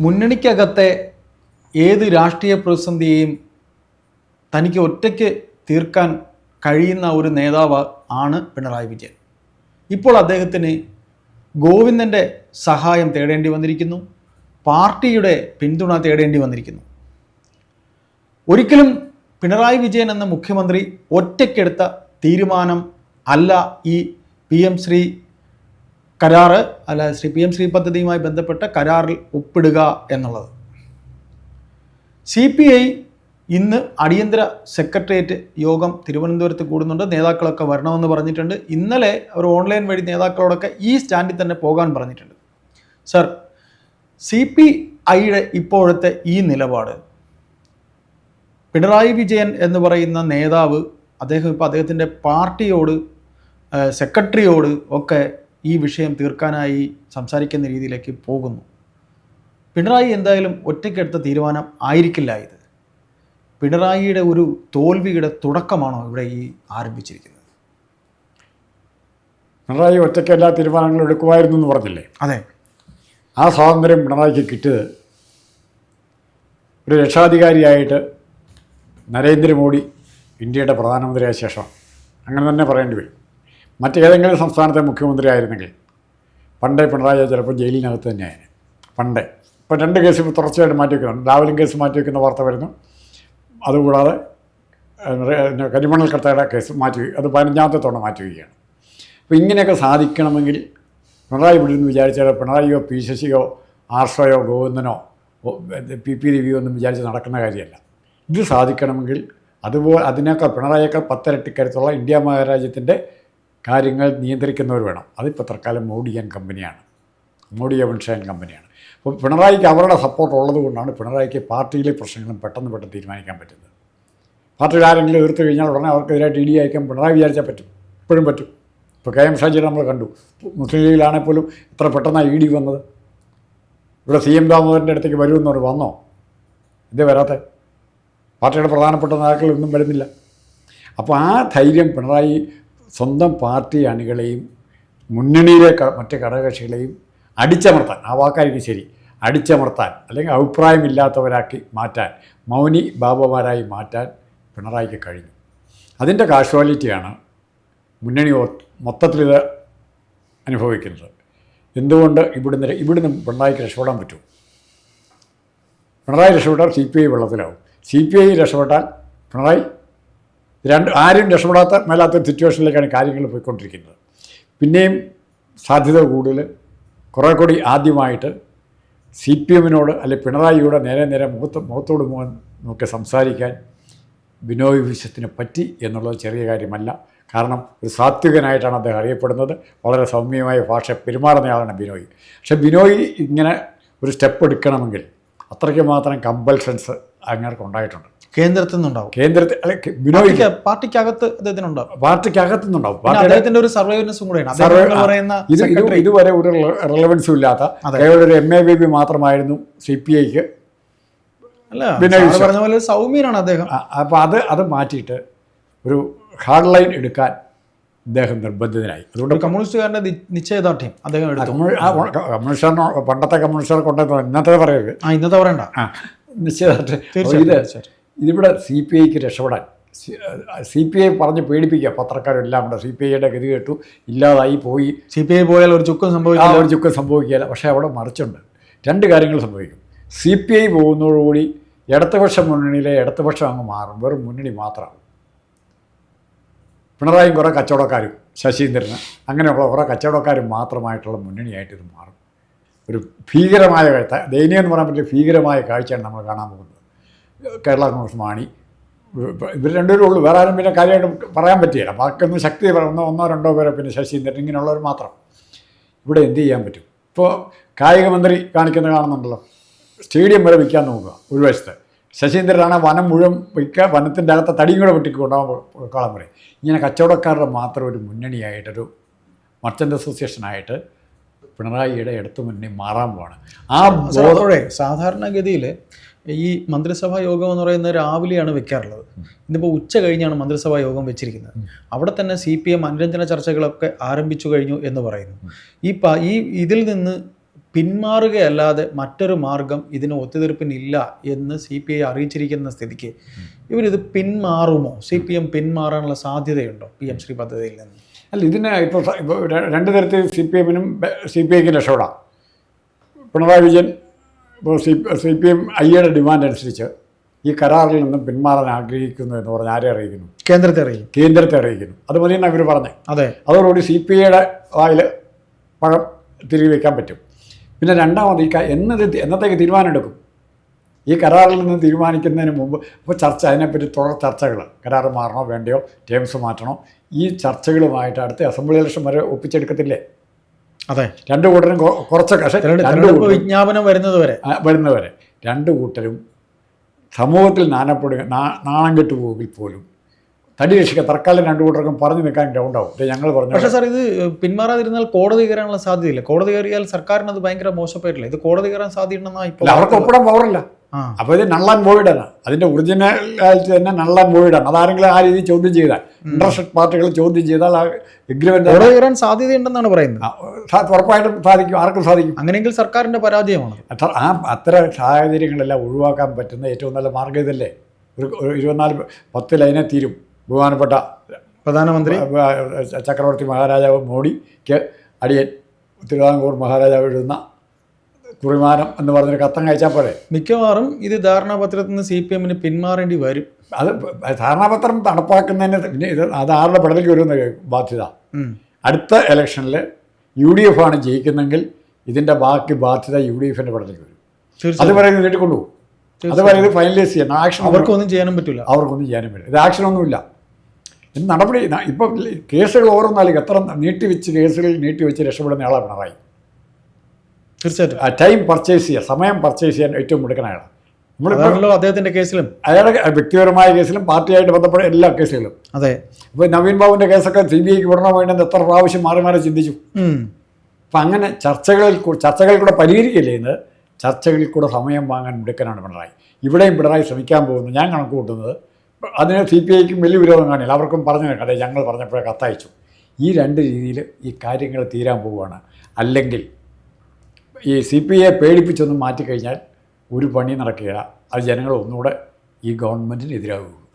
മുന്നണിക്കകത്തെ ഏത് രാഷ്ട്രീയ പ്രതിസന്ധിയെയും തനിക്ക് ഒറ്റയ്ക്ക് തീർക്കാൻ കഴിയുന്ന ഒരു നേതാവ് ആണ് പിണറായി വിജയൻ. ഇപ്പോൾ അദ്ദേഹത്തിന് ഗോവിന്ദന്റെ സഹായം തേടേണ്ടി വന്നിരിക്കുന്നു. പാർട്ടിയുടെ പിന്തുണ തേടേണ്ടി വന്നിരിക്കുന്നു. ഒരിക്കലും പിണറായി വിജയൻ എന്ന മുഖ്യമന്ത്രി ഒറ്റയ്ക്കെടുത്ത തീരുമാനം അല്ല ഈ പി എം ശ്രീ കരാറ് അല്ല ശ്രീ പി എം ശ്രീ പദ്ധതിയുമായി ബന്ധപ്പെട്ട കരാറിൽ ഒപ്പിടുക എന്നുള്ളത്. സി പി ഐ ഇന്ന് അടിയന്തര സെക്രട്ടേറിയറ്റ് യോഗം തിരുവനന്തപുരത്ത് കൂടുന്നുണ്ട്. നേതാക്കളൊക്കെ വരണമെന്ന് പറഞ്ഞിട്ടുണ്ട്. ഇന്നലെ അവർ ഓൺലൈൻ വഴി നേതാക്കളോടൊക്കെ ഈ സ്റ്റാൻഡിൽ തന്നെ പോകാൻ പറഞ്ഞിട്ടുണ്ട്. സർ സി പി ഐയുടെ ഇപ്പോഴത്തെ ഈ നിലപാട്. പിണറായി വിജയൻ എന്ന് പറയുന്ന നേതാവ് അദ്ദേഹം ഇപ്പോൾ അദ്ദേഹത്തിന്റെ പാർട്ടിയോട് സെക്രട്ടറിയോട് ഒക്കെ ഈ വിഷയം തീർക്കാനായി സംസാരിക്കുന്ന രീതിയിലേക്ക് പോകുന്നു. പിണറായി എന്തായാലും ഒറ്റയ്ക്കെടുത്ത തീരുമാനം ആയിരിക്കില്ല ഇത്. പിണറായിയുടെ ഒരു തോൽവിയുടെ തുടക്കമാണോ ഇവിടെ ഈ ആരംഭിച്ചിരിക്കുന്നത്? പിണറായി ഒറ്റയ്ക്ക് എല്ലാ തീരുമാനങ്ങളും എടുക്കുമായിരുന്നു എന്ന് പറഞ്ഞില്ലേ? അതെ. ആ സ്വാതന്ത്ര്യം പിണറായിക്ക് കിട്ടിയത് ഒരു രക്ഷാധികാരിയായിട്ട് നരേന്ദ്രമോദി ഇന്ത്യയുടെ പ്രധാനമന്ത്രിയായ ശേഷം. അങ്ങനെ തന്നെ പറയേണ്ടി വരും. മറ്റേതെങ്കിലും സംസ്ഥാനത്തെ മുഖ്യമന്ത്രി ആയിരുന്നെങ്കിൽ പണ്ടേ പിണറായി ചിലപ്പോൾ ജയിലിനകത്ത് തന്നെയായിരുന്നു. പണ്ടേ. ഇപ്പോൾ രണ്ട് കേസ് തുടർച്ചയായിട്ട് മാറ്റി വയ്ക്കുന്നുണ്ട് രാവിലെ കേസ് മാറ്റി വയ്ക്കുന്ന വാർത്ത വരുന്നു. അതുകൂടാതെ കരിമണൽ കർത്തയുടെ കേസ് മാറ്റി അത് പതിനഞ്ചാമത്തെ തവണ മാറ്റി വയ്ക്കുകയാണ്. അപ്പോൾ ഇങ്ങനെയൊക്കെ സാധിക്കണമെങ്കിൽ പിണറായി വിളിച്ചെന്ന് വിചാരിച്ചാൽ പിണറായിയോ പി ശശിയോ ആർഷയോ ഗോവിന്ദനോ പി പി രവിയോ ഒന്നും വിചാരിച്ച് നടക്കുന്ന കാര്യമല്ല. ഇത് സാധിക്കണമെങ്കിൽ അതുപോലെ അതിനേക്കാൾ പിണറായിയേക്കാൾ പത്തിരട്ടി കരുത്തുള്ള ഇന്ത്യ മഹാരാജ്യത്തിന്റെ കാര്യങ്ങൾ നിയന്ത്രിക്കുന്നവർ വേണം. അതിപ്പോൾ തൽക്കാലം മോഡി ആൻഡ് കമ്പനിയാണ്. മോഡി അമിത് ആൻഡ് കമ്പനിയാണ്. അപ്പം പിണറായിക്ക് അവരുടെ സപ്പോർട്ട് ഉള്ളത് കൊണ്ടാണ് പിണറായിക്ക് പാർട്ടിയിലെ പ്രശ്നങ്ങളും പെട്ടെന്ന് പെട്ടെന്ന് തീരുമാനിക്കാൻ പറ്റുന്നത്. പാർട്ടിയിൽ ആരെങ്കിലും എതിർത്ത് കഴിഞ്ഞാൽ ഉടനെ അവർക്കെതിരായിട്ട് ഇടി അയക്കാൻ പിണറായി വിചാരിച്ചാൽ പറ്റും. ഇപ്പോഴും പറ്റും. ഇപ്പോൾ കെ എം ഷാജിയെ നമ്മൾ കണ്ടു. മുസ്ലിം ലീഗിലാണെങ്കിൽ പോലും ഇത്ര പെട്ടെന്നാണ് ഇ ഡി വന്നത്. ഇവിടെ സി എം ദാമോദരന്റെ അടുത്തേക്ക് വരുമെന്ന് പറഞ്ഞു വന്നോ? ഇതേ വരാത്ത? പാർട്ടിയുടെ പ്രധാനപ്പെട്ട നേതാക്കൾ ഒന്നും വരുന്നില്ല. അപ്പോൾ ആ ധൈര്യം പിണറായി സ്വന്തം പാർട്ടി അണികളെയും മുന്നണിയിലെ മറ്റ് ഘടകകക്ഷികളെയും അടിച്ചമർത്താൻ ആ വാക്കായിരിക്കും ശരി അടിച്ചമർത്താൻ അല്ലെങ്കിൽ അഭിപ്രായമില്ലാത്തവരാക്കി മാറ്റാൻ മൗനി ബാബമാരായി മാറ്റാൻ പിണറായിക്ക് കഴിഞ്ഞു. അതിന്റെ കാഷ്വാലിറ്റിയാണ് മുന്നണി മൊത്തത്തിൽ മൊത്തത്തിലിത് അനുഭവിക്കുന്നത്. എന്തുകൊണ്ട് ഇവിടുന്ന് ഇവിടുന്ന് പിണറായിക്ക് രക്ഷപ്പെടാൻ പറ്റും? പിണറായി രക്ഷപ്പെട്ടാൽ സി പി ഐ വെള്ളത്തിലാവും. സി പി ഐ രക്ഷപ്പെട്ടാൽ പിണറായി രണ്ട് ആരും രക്ഷപ്പെടാത്ത മേലാത്ത സിറ്റുവേഷനിലേക്കാണ് കാര്യങ്ങൾ പോയിക്കൊണ്ടിരിക്കുന്നത്. പിന്നെയും സാധ്യത കൂടുതൽ. കുറേ കൂടി ആദ്യമായിട്ട് സി പി എമ്മിനോട് അല്ലെ പിണറായിയോട് നേരെ നേരെ മുഖത്ത് മുഖത്തോട് മുഖം നോക്കി സംസാരിക്കാൻ ബിനോയ് വിശ്വത്തിന് പറ്റി എന്നുള്ളത് ചെറിയ കാര്യമല്ല. കാരണം ഒരു സാത്വികനായിട്ടാണ് അദ്ദേഹം അറിയപ്പെടുന്നത്. വളരെ സൗമ്യമായ ഭാഷ പെരുമാറുന്നയാളാണ് ബിനോയ് പക്ഷേ ബിനോയ് ഇങ്ങനെ ഒരു സ്റ്റെപ്പ് എടുക്കണമെങ്കിൽ അത്രയ്ക്ക് മാത്രം കമ്പൽഷൻസ് അങ്ങേർക്ക് ഉണ്ടായിട്ടുണ്ട് കേന്ദ്രത്തിൽ നിന്നുണ്ടാവും. കേന്ദ്രത്തിൽ അല്ലെ പാർട്ടിക്കകത്ത് അദ്ദേഹത്തിനുണ്ടാവും. പാർട്ടിക്കകത്ത് നിന്നുണ്ടാവും അദ്ദേഹത്തിന്റെ ഒരു സർവൈവൻസും കൂടെയാണ്. പറയുന്ന ഇത് ഇതുവരെ ഒരു റിലവൻസും ഇല്ലാത്ത. കേവലം ഒരു എം എ ബി ബി മാത്രമായിരുന്നു സി പി ഐക്ക് അല്ല പറഞ്ഞ പോലെ സൗമ്യനാണ് അദ്ദേഹം. അപ്പോൾ അത് അത് മാറ്റിയിട്ട് ഒരു ഹാർഡ് ലൈൻ എടുക്കാൻ അദ്ദേഹം നിർബന്ധിതനായി. അതുകൊണ്ട് കമ്മ്യൂണിസ്റ്റുകാരുടെ നിശ്ചയദാർഢ്യം അദ്ദേഹം എടുത്തു. കമ്മ്യൂ- പണ്ടത്തെ കമ്മ്യൂണിസ്റ്റുകാർ കൊണ്ടുവന്ന ഇന്നത്തെ പറയരുത്. ആ ഇന്നത്തെ പറയണ്ട. നിശ്ചയമായിട്ട് ഇത് ഇതിവിടെ സി പി ഐക്ക് രക്ഷപ്പെടാൻ സി പി ഐ പറഞ്ഞ് പേടിപ്പിക്കുക. പത്രക്കാരെല്ലാം കൂടെ സി പി ഐയുടെ ഗതി കേട്ടു. ഇല്ലാതായി പോയി. സി പി ഐ പോയാൽ ഒരു ചുക്കം സംഭവിക്കില്ല. ഒരു ചുക്കം സംഭവിക്കുകയില്ല പക്ഷേ അവിടെ മറിച്ചുണ്ട്. രണ്ട് കാര്യങ്ങൾ സംഭവിക്കും. സി പി ഐ പോകുന്നതോടുകൂടി ഇടതുപക്ഷ മുന്നണിയിലെ ഇടതുപക്ഷം അങ്ങ് മാറും. വെറും മുന്നണി മാത്രമാണ് പിണറായി കുറേ കച്ചവടക്കാരും ശശീന്ദ്രന് അങ്ങനെയുള്ള കുറേ കച്ചവടക്കാരും മാത്രമായിട്ടുള്ള മുന്നണിയായിട്ട് ഇത് മാറും. ഒരു ഭീകരമായ ദയനീയം എന്ന് പറയാൻ പറ്റിയ ഭീകരമായ കാഴ്ചയാണ് നമ്മൾ കാണാൻ പോകുന്നത്. കേരള കോൺഗ്രസ് മാണി ഇവർ രണ്ടുപേരും ഉള്ളൂ വേറെ ആരും പിന്നെ കാര്യമായിട്ട് പറയാൻ പറ്റിയില്ല ബാക്കിയൊന്നും ശക്തി പറയുന്ന ഒന്നോ രണ്ടോ പേരോ പിന്നെ ശശീന്ദ്രൻ ഇങ്ങനെയുള്ളവർ മാത്രം. ഇവിടെ എന്ത് ചെയ്യാൻ പറ്റും? ഇപ്പോൾ കായികമന്ത്രി കാണിക്കുന്നത് കാണുന്നുണ്ടല്ലോ. സ്റ്റേഡിയം വരെ വിൽക്കാൻ നോക്കുക ഒരു വശത്ത്. ശശീന്ദ്രനാണ് വനം മുഴുവൻ വിൽക്കുക വനത്തിന്റെ അകത്തെ തടിയും കൂടെ വെട്ടിക്കൊണ്ടാകുമ്പോൾ കാളം പറയും ഇങ്ങനെ കച്ചവടക്കാരുടെ മാത്രം ഒരു മുന്നണിയായിട്ടൊരു മർച്ചന്റ് അസോസിയേഷനായിട്ട് പിണറായിയുടെ ഇടത്തു മുന്നേ മാറാൻ പോവാണ്. ആ ബോധോടെ സാധാരണഗതിയിൽ ഈ മന്ത്രിസഭാ യോഗം എന്ന് പറയുന്നത് രാവിലെയാണ് വെക്കാറുള്ളത്. ഇന്നിപ്പോൾ ഉച്ച കഴിഞ്ഞാണ് മന്ത്രിസഭാ യോഗം വെച്ചിരിക്കുന്നത്. അവിടെ തന്നെ സി പി എം അനുരഞ്ജന ചർച്ചകളൊക്കെ ആരംഭിച്ചു കഴിഞ്ഞു എന്ന് പറയുന്നു. ഈ പ ഈ ഇതിൽ നിന്ന് പിന്മാറുകയല്ലാതെ മറ്റൊരു മാർഗം ഇതിന് ഒത്തുതീർപ്പിനില്ല എന്ന് സി പി ഐ അറിയിച്ചിരിക്കുന്ന സ്ഥിതിക്ക് ഇവരിത് പിന്മാറുമോ? സി പി എം പിന്മാറാനുള്ള സാധ്യതയുണ്ടോ? പി എം ശ്രീ പദ്ധതിയിൽ നിന്ന്? അല്ല ഇതിന് ഇപ്പോൾ ഇപ്പോൾ രണ്ട് തരത്തിൽ സി പി എമ്മിനും സി പി ഐക്കും രക്ഷപ്പെടാം. പിണറായി വിജയൻ ഇപ്പോൾ സി സി പി എം ഐയുടെ ഡിമാൻഡ് അനുസരിച്ച് ഈ കരാറിൽ നിന്നും പിന്മാറാൻ ആഗ്രഹിക്കുന്നു എന്ന് പറഞ്ഞ് ആരെ അറിയിക്കുന്നു? കേന്ദ്രത്തെ അറിയിക്കും കേന്ദ്രത്തെ അറിയിക്കുന്നു. അത് മതി ഇവർ പറഞ്ഞത് അതെ. അതോടുകൂടി സി പി ഐയുടെ വായിൽ പഴം തിരികെ വയ്ക്കാൻ പറ്റും. പിന്നെ രണ്ടാമത് ഈ എന്നത്തേക്ക് തീരുമാനമെടുക്കും? ഈ കരാറിൽ നിന്ന് തീരുമാനിക്കുന്നതിന് മുമ്പ് ഇപ്പോൾ ചർച്ച അതിനെപ്പറ്റി തുടർ ചർച്ചകൾ കരാർ മാറണോ വേണ്ടയോ ടേംസ് മാറ്റണോ ഈ ചർച്ചകളുമായിട്ട് അടുത്ത അസംബ്ലി ഇലക്ഷൻ വരെ ഒപ്പിച്ചെടുക്കത്തില്ലേ? അതെ. രണ്ട് കൂട്ടരും കുറച്ച് പക്ഷേ രണ്ട് വിജ്ഞാപനം വരുന്നത് വരെ. വരുന്നവരെ രണ്ട് കൂട്ടരും സമൂഹത്തിൽ നാനപ്പെടുക നാണം കെട്ടു പോകിൽ പോലും തടി രക്ഷിക്കുക തൽക്കാലം രണ്ടു കൂട്ടർക്കും പറഞ്ഞു നിൽക്കാൻ ഗ്രൗണ്ടാവും. ഞങ്ങൾ പറഞ്ഞു പക്ഷേ സാർ ഇത് പിന്മാറാതിരുന്നാൽ കോടതി കയറാനുള്ള സാധ്യതയില്ല. കോടതി കയറിയാൽ സർക്കാരിന് അത് ഭയങ്കര മോശപ്പെട്ടില്ല ഇത് കോടതി കയറാൻ സാധ്യതയുണ്ടെന്നാണ് ഇപ്പോൾ അവർക്ക് ഒപ്പിടാൻ പവറില്ല അപ്പോൾ ഇത് നള്ളാൻ ബോയിഡാണ് അതിന്റെ ഒറിജിനാലിറ്റി തന്നെ നള്ളാൻ ബോയിഡാണ് അതാരെങ്കിലും ആ രീതി ചോദ്യം ചെയ്താൽ ഇൻട്രസ്റ്റഡ് പാർട്ടികൾ ചോദ്യം ചെയ്താൽ ആ എഗ്രിമെന്റ് കയറാൻ സാധ്യതയുണ്ടെന്നാണ് പറയുന്നത്. ഉറപ്പായിട്ടും സാധിക്കും. ആർക്കും സാധിക്കും. അങ്ങനെയെങ്കിൽ സർക്കാരിന്റെ പരാജയമാണ്. ആ അത്തരം സാഹചര്യങ്ങളെല്ലാം ഒഴിവാക്കാൻ പറ്റുന്ന ഏറ്റവും നല്ല മാർഗം ഇതല്ലേ? ഒരു ഒരു ഇരുപത്തിനാല് പത്ത് ലൈനെ തീരും. ബഹുമാനപ്പെട്ട പ്രധാനമന്ത്രി. ചക്രവർത്തി മഹാരാജാവ് മോഡിക്ക് അടിയൻ തിരുവിതാംകൂർ മഹാരാജാവ് എഴുതുന്ന കുറിമാനം എന്ന് പറഞ്ഞൊരു കത്തം കഴിച്ചാൽ പോലെ മിക്കവാറും ഇത് ധാരണാപത്രത്തിൽ നിന്ന് സി പി എമ്മിന് പിന്മാറേണ്ടി വരും. അത് ധാരണാപത്രം നടപ്പാക്കുന്നതിന് പിന്നെ ഇത് അത് ആരുടെ പടലേക്ക് വരുമെന്ന് ബാധ്യത. അടുത്ത ഇലക്ഷനിൽ യു ഡി എഫ് ആണ് ജയിക്കുന്നെങ്കിൽ ഇതിന്റെ ബാക്കി ബാധ്യത യു ഡി എഫിന്റെ പടലേക്ക് വരും. അത് അതുവരെ ഇത് നീട്ടിക്കൊണ്ടുപോകും അതുവരെ ഇത് ഫൈനലൈസ് ചെയ്യണം ആക്ഷൻ അവർക്കൊന്നും ചെയ്യാനും പറ്റില്ല. അവർക്കൊന്നും ചെയ്യാനും പറ്റില്ല. ഇത് ആക്ഷനൊന്നുമില്ല നടപടി ഇപ്പം കേസുകൾ ഓരോന്നാലും എത്ര നീട്ടിവെച്ച് കേസുകൾ നീട്ടിവെച്ച് രക്ഷപ്പെടുന്ന ആളാണ് പിണറായി. തീർച്ചയായിട്ടും. ആ ടൈം പർച്ചേസ് ചെയ്യുക സമയം പർച്ചേസ് ചെയ്യാൻ ഏറ്റവും മിടുക്കനാണ് നമ്മളിപ്പോൾ അദ്ദേഹത്തിന്റെ കേസിലും. അയാളുടെ വ്യക്തിപരമായ കേസിലും പാർട്ടിയായിട്ട് ബന്ധപ്പെട്ട എല്ലാ കേസുകളും അതെ. ഇപ്പോൾ നവീൻ ബാബുവിന്റെ കേസൊക്കെ സി ബി ഐക്ക് വിടണോ വേണ്ടെന്ന് എത്ര പ്രാവശ്യം മാറി മാറി ചിന്തിച്ചു. അപ്പം അങ്ങനെ ചർച്ചകളിൽ ചർച്ചകളിൽ കൂടെ പരിഹരിക്കില്ല ഇത് ചർച്ചകളിൽ കൂടെ സമയം വാങ്ങാൻ മിടുക്കനാണ് പിണറായി. ഇവിടെയും പിണറായി ശ്രമിക്കാൻ പോകുന്നു. ഞാൻ കണക്ക് കൂട്ടുന്നത് അതിന് സി പി ഐക്കും വലിയ വിരോധം കാണില്ല. അവർക്കും പറഞ്ഞു കണ്ടേ ഞങ്ങൾ പറഞ്ഞപ്പോഴേ കത്തയച്ചു. ഈ രണ്ട് രീതിയിൽ ഈ കാര്യങ്ങൾ തീരാൻ പോവുകയാണ്. അല്ലെങ്കിൽ ഈ സി പി ഐയെ പേടിപ്പിച്ചൊന്നും മാറ്റിക്കഴിഞ്ഞാൽ ഒരു പണി നടക്കുക അത് ജനങ്ങൾ ഒന്നുകൂടെ ഈ ഗവൺമെന്റിന് എതിരാകും